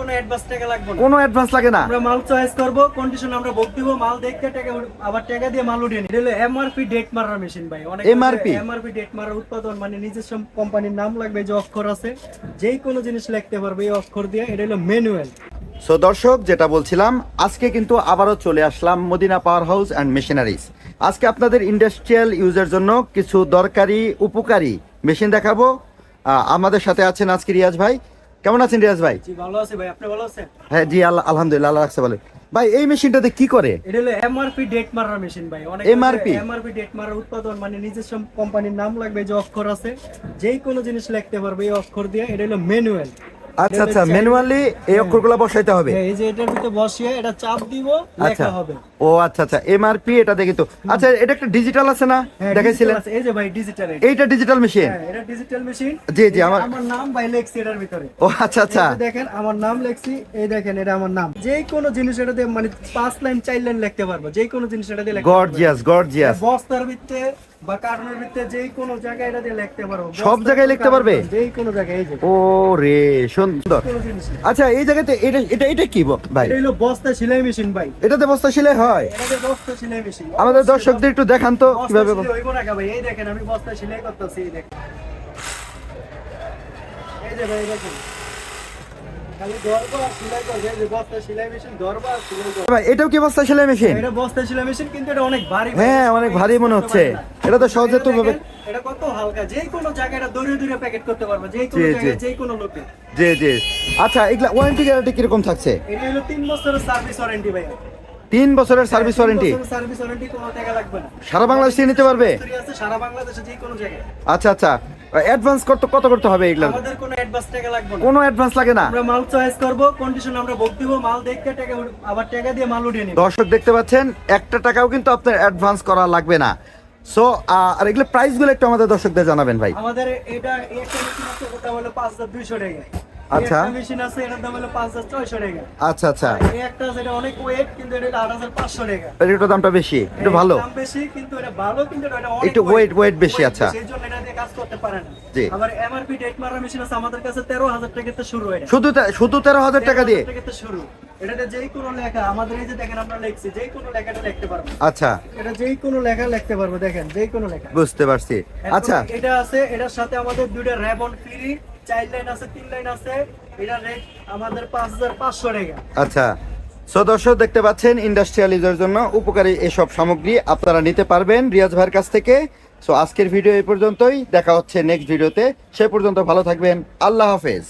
কোনো অ্যাডভান্স টাকা লাগবে না। কোনো অ্যাডভান্স লাগে না। আমরা মাল চয়েস করব কন্ডিশন আমরা ভোগ দিব মাল দেখতে টাকা আবার টাকা দিয়ে মাল উঠিয়ে নিই। এটা এমআরপি ডেট মারার মেশিন ভাই। অনেক MRP? এমআরপি ডেট মারার উৎপাদন মানে নিজস্ব কোম্পানির নাম লাগবে যে অক্ষর আছে। যেই কোনো জিনিস লিখতে পারবে এই অক্ষর দিয়ে এটা হলো ম্যানুয়াল সো দর্শক যেটা বলছিলাম আজকে কিন্তু আবারও চলে আসলাম Madina power house and machineries আজকে আপনাদের ইন্ডাস্ট্রিয়াল ইউজের জন্য কিছু দরকারি উপকারী মেশিন দেখাবো। আমাদের সাথে আছেন আজকে রিয়াজ ভাই। কেমন আছেন রিয়াজ ভাই? জি ভালো আছে ভাই। আপনি ভালো আছেন? হ্যাঁ জি আল্লাহ আলহামদুলিল্লাহ আল্লাহ রাখছে ভালো ভাই এই মেশিনটাতে কি করে? এটা হলো এমআরপি ডেট মারার মেশিন ভাই। অনেক এমআরপি এমআরপি ডেট মারার উৎপাদন মানে নিজস্ব কোম্পানির নাম লাগবে যে অক্ষর আছে। যেই কোনো জিনিস লিখতে পারবে এই অক্ষর দিয়ে। এটা হলো ম্যানুয়াল আচ্ছা আচ্ছা ম্যানুয়ালি এই অক্ষরগুলো বসাইতে হবে। এই যে এটার ভিতরে বসিয়ে এটা চাপ দিব আচ্ছা। লেখা হবে। ও আচ্ছা আচ্ছা এমআরপি এটা দেখি তো। আচ্ছা এটা একটা ডিজিটাল আছে না? হ্যাঁ, দেখাইছিলেন? এই যে ভাই ডিজিটাল এইটা ডিজিটাল মেশিন হ্যাঁ এটা ডিজিটাল মেশিন জি, জি, আমার- আমার নাম ভাই লেখছি এটার ভিতরে। ও আচ্ছা আচ্ছা। দেখেন আমার নাম লেখছি এই দেখেন এটা আমার নাম। যে কোনো জিনিস এটা দিয়ে মানে পাঁচ লাইন চার লাইন লিখতে পারব। যে কোনো জিনিস এটা দিয়ে লিখতে। গর্জিয়াস গর্জিয়াস বস্তার ভিতরে বা কার্টুনের ভিতরে যে কোনো জায়গায় এটা দিয়ে লিখতে পারব সব জায়গায় লিখতে পারবে? কার্টুন, যে কোনো জায়গায় এই যে। ও রে সুন্দর। আচ্ছা এই জায়গাতে এটা এটা এটা কি ভাই? এটা হলো বস্তা সেলাই মেশিন ভাই। এটাতে বস্তা সেলাই হয়? এটা বস্তা সেলাই মেশিন। আমাদের দর্শকদের একটু দেখান তো কীভাবে হইবো না ভাই? এই দেখেন আমি বস্তা সেলাই করতেছি এই দেখেন। এই যে ভাই দেখেন। এটাও কি বস্তা সেলাই মেশিন? এটা বস্তা সেলাই মেশিন কিন্তু এটা অনেক ভারী হ্যাঁ অনেক ভারী মনে হচ্ছে। এটা তো সহজে তো ভাবে এটা কত হালকা। যে কোনো জায়গায় এটা দূরে দূরে প্যাকেট করতে পারবে। যে কোনো জি, জি। জায়গায় যে কোনো লোকে। জি জি। আচ্ছা এগুলা ওয়ারেন্টি গ্যারান্টি কীরকম থাকছে? এটা হলো তিন বছরের সার্ভিস ওয়ারেন্টি ভাই। তিন বছরের সার্ভিস সারা বাংলাদেশে নিতে পারবে? সারা বাংলাদেশে যে কোনো জায়গায়। আচ্ছা আচ্ছা। অ্যাডভান্স করতে কত করতে হবে এগুলো? আমাদের কোনো অ্যাডভান্স টাকা লাগবে না। কোনো অ্যাডভান্স লাগে না? আমরা মাল চয়েস করব কন্ডিশন আমরা ভোগ দিব মাল দেখতে টাকা আবার টাকা দিয়ে মাল উঠিয়ে নিব। দর্শক দেখতে পাচ্ছেন একটা টাকাও কিন্তু আপনার অ্যাডভান্স করা লাগবে না। সো আর এগুলো প্রাইসগুলো একটু আমাদের দর্শকদের জানাবেন ভাই। আমাদের এটা একটা মেশিন আছে ওটা হলো পাঁচ হাজার দুইশো টাকা। আচ্ছা। মেশিন আছে এটার দাম হলো পাঁচ হাজার ছয়শো টাকা। আচ্ছা আচ্ছা। এই একটা আছে এটা অনেক ওয়েট কিন্তু এটা আট হাজার পাঁচশো টাকা। এটার দামটা বেশি একটু ভালো। দাম বেশি কিন্তু এটা ভালো কিন্তু এটা অনেক একটু weight- weight বেশি, আচ্ছা। সেই জন্য এটা দিয়ে কাজ করতে পারে না। জি। আবার এমআরপি ডেট মারা মেশিন আছে আমাদের কাছে তেরো হাজার টাকা থেকে শুরু এটা। শুধু শুধু তেরো হাজার টাকা দিয়ে? 13,000 থেকে শুরু। এটাতে যেই কোনো লেখা আমাদের এই যে দেখেন আমরা লিখছি যেই কোনো লেখাটা লিখতে পারব। আচ্ছা। এটা যেই কোনো লেখা লিখতে পারব দেখেন যেই কোনো লেখা। বুঝতে পারছি। আচ্ছা। এটা আছে এটার সাথে আমাদের দুইটা র্যাবন ফ্রি চার লাইন আছে, তিন লাইন আছে, এটা রেট আমাদের পাঁচ হাজার পাঁচশো আচ্ছা সো দর্শক, দেখতে পাচ্ছেন ইন্ডাস্ট্রিয়াল ইউজের জন্য উপকারী এসব সামগ্রী আপনারা নিতে পারবেন রিয়াজ ভাইয়ের কাছ থেকে। সো আজকের ভিডিও এই পর্যন্তই, দেখা হচ্ছে নেক্সট ভিডিওতে সে পর্যন্ত ভালো থাকবেন, আল্লাহ হাফেজ।